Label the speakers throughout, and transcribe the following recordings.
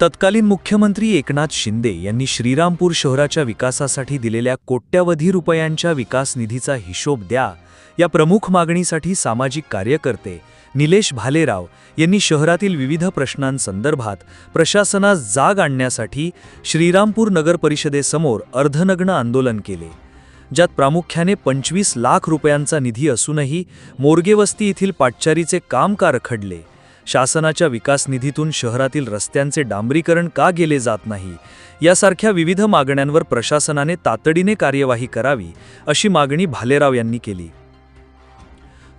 Speaker 1: तत्कालीन मुख्यमंत्री एकनाथ शिंदे यांनी श्रीरामपूर शहराच्या विकासासाठी दिलेल्या कोट्यवधी रुपयांच्या विकास निधीचा हिशोब द्या. या प्रमुख मागणीसाठी सामाजिक कार्यकर्ते निलेश भालेराव यांनी शहरातील विविध प्रश्नांसंदर्भात प्रशासनास जाग आणण्यासाठी श्रीरामपूर नगर परिषदेसमोर अर्धनग्न आंदोलन केले. ज्यात प्रामुख्याने पंचवीस लाख रुपयांचा निधी असूनही मोरगेवस्ती येथील पाटचारीचे काम का रखडले शासनाच्या विकास निधीतून शहरातील रस्त्यांचे डांबरीकरण का गेले जात नाही? यासारख्या विविध मागण्यांवर प्रशासनाने तातडीने कार्यवाही करावी अशी मागणी भालेराव यांनी केली.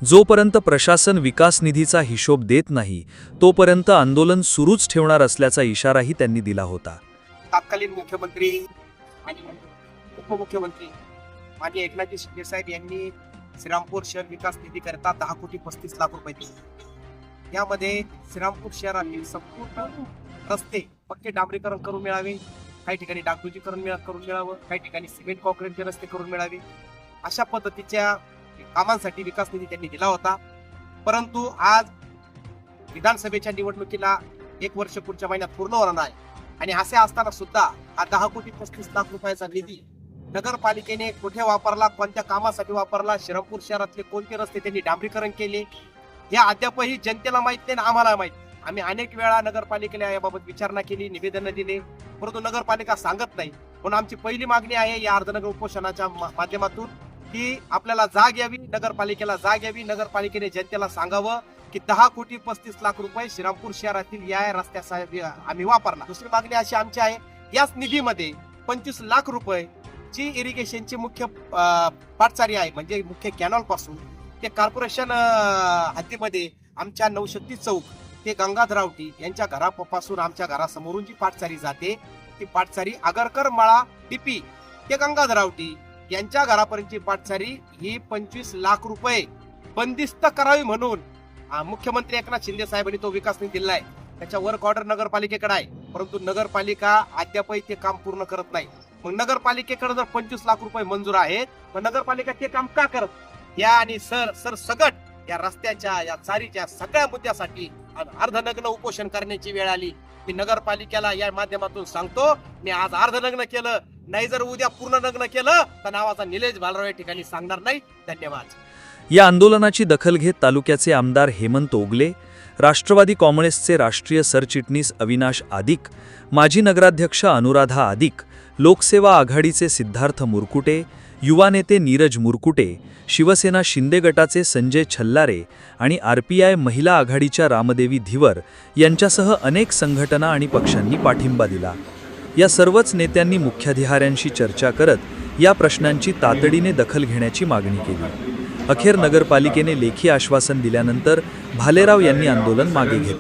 Speaker 1: जोपर्यंत प्रशासन विकास निधीचा हिशोब देत नाही तोपर्यंत आंदोलन सुरूच ठेवणार असल्याचा इशाराही त्यांनी दिला होता.
Speaker 2: तत्कालीन मुख्यमंत्री आणि उपमुख्यमंत्री माननीय एकनाथजी शिंदे साहेब यांनी श्रीरामपूर शहर विकास निधीकरता दहा कोटी पस्तीस लाख रुपये दिले. यामध्ये श्रीरामपूर शहरातील संपूर्ण रस्ते पक्के डांबरीकरण करून मिळावे. काही ठिकाणी डागडुजीकरण मिळा करून मिळावं. काही ठिकाणी सिमेंट कॉन्क्रीटचे रस्ते करून मिळावे. अशा पद्धतीच्या कामांसाठी विकास निधी त्यांनी दिला होता. परंतु आज विधानसभेच्या निवडणुकीला एक वर्ष पुढच्या महिन्यात पूर्ण होणार आहे. आणि असे असताना सुद्धा हा दहा कोटी पस्तीस लाख रुपयाचा निधी नगरपालिकेने कुठे वापरला कोणत्या कामासाठी वापरला श्रीरामपूर शहरातले कोणते रस्ते त्यांनी डांबरीकरण केले हे अद्यापही जनतेला माहीत नाही ना आम्हाला माहीत. आम्ही अनेक वेळा नगरपालिकेला याबाबत विचारणा केली निवेदनं दिले परंतु नगरपालिका सांगत नाही. म्हणून आमची पहिली मागणी आहे या अर्धनगर उपोषणाच्या मा- माध्यमातून की आपल्याला जाग यावी नगरपालिकेला जाग यावी नगरपालिकेने जनतेला सांगावं की दहा कोटी पस्तीस लाख रुपये श्रीरामपूर शहरातील या रस्त्यासाठी आम्ही वापरला. दुसरी मागणी अशी आमची आहे याच निधीमध्ये पंचवीस लाख रुपये जी इरिगेशनची मुख्य पाटचारी आहे म्हणजे मुख्य कॅनॉलपासून ते कॉर्पोरेशन हद्दीमध्ये आमच्या नवशक्ती चौक ते गंगाधरावटी यांच्या घरापासून आमच्या घरासमोरून जी पाटचारी जाते ती पाटचारी आगरकर माळा डीपी ते गंगाधरावटी यांच्या घरापर्यंतची पाटचारी ही पंचवीस लाख रुपये बंदिस्त करावी म्हणून मुख्यमंत्री एकनाथ शिंदे साहेबांनी तो विकास निधी दिलाय. त्याच्या वर्क ऑर्डर नगरपालिकेकडे आहे परंतु नगरपालिका अद्यापही ते काम पूर्ण करत नाही. मग नगरपालिकेकडे जर पंचवीस लाख रुपये मंजूर आहेत मग नगरपालिका ते काम का करत? या आणि सर सर सकट या रस्त्याच्या या चारीच्या सगळ्या मुद्द्यासाठी अर्धनग्न उपोषण करण्याची वेळ आली. मी नगरपालिकेला या माध्यमातून सांगतो मी आज अर्धनग्न केलं. नाही जर उद्या पूर्ण नग्न केलं तर नावाचा निलेश बालराव या ठिकाणी सांगणार नाही. धन्यवाद.
Speaker 1: या आंदोलनाची दखल घेत तालुक्याचे आमदार हेमंत ओगले राष्ट्रवादी काँग्रेसचे राष्ट्रीय सरचिटणीस अविनाश आदिक माजी नगराध्यक्ष अनुराधा आदिक लोकसेवा आघाडीचे सिद्धार्थ मुरकुटे युवा नेते नीरज मुरकुटे शिवसेना शिंदे गटाचे संजय छल्लारे आणि आर पी आय महिला आघाडीच्या रामदेवी धिवर यांच्यासह अनेक संघटना आणि पक्षांनी पाठिंबा दिला. या सर्वच नेत्यांनी मुख्याधिकाऱ्यांशी चर्चा करत या प्रश्नांची तातडीने दखल घेण्याची मागणी केली. अखेर नगरपालिकेने लेखी आश्वासन दिल्यानंतर भालेराव यांनी आंदोलन मागे घेतले.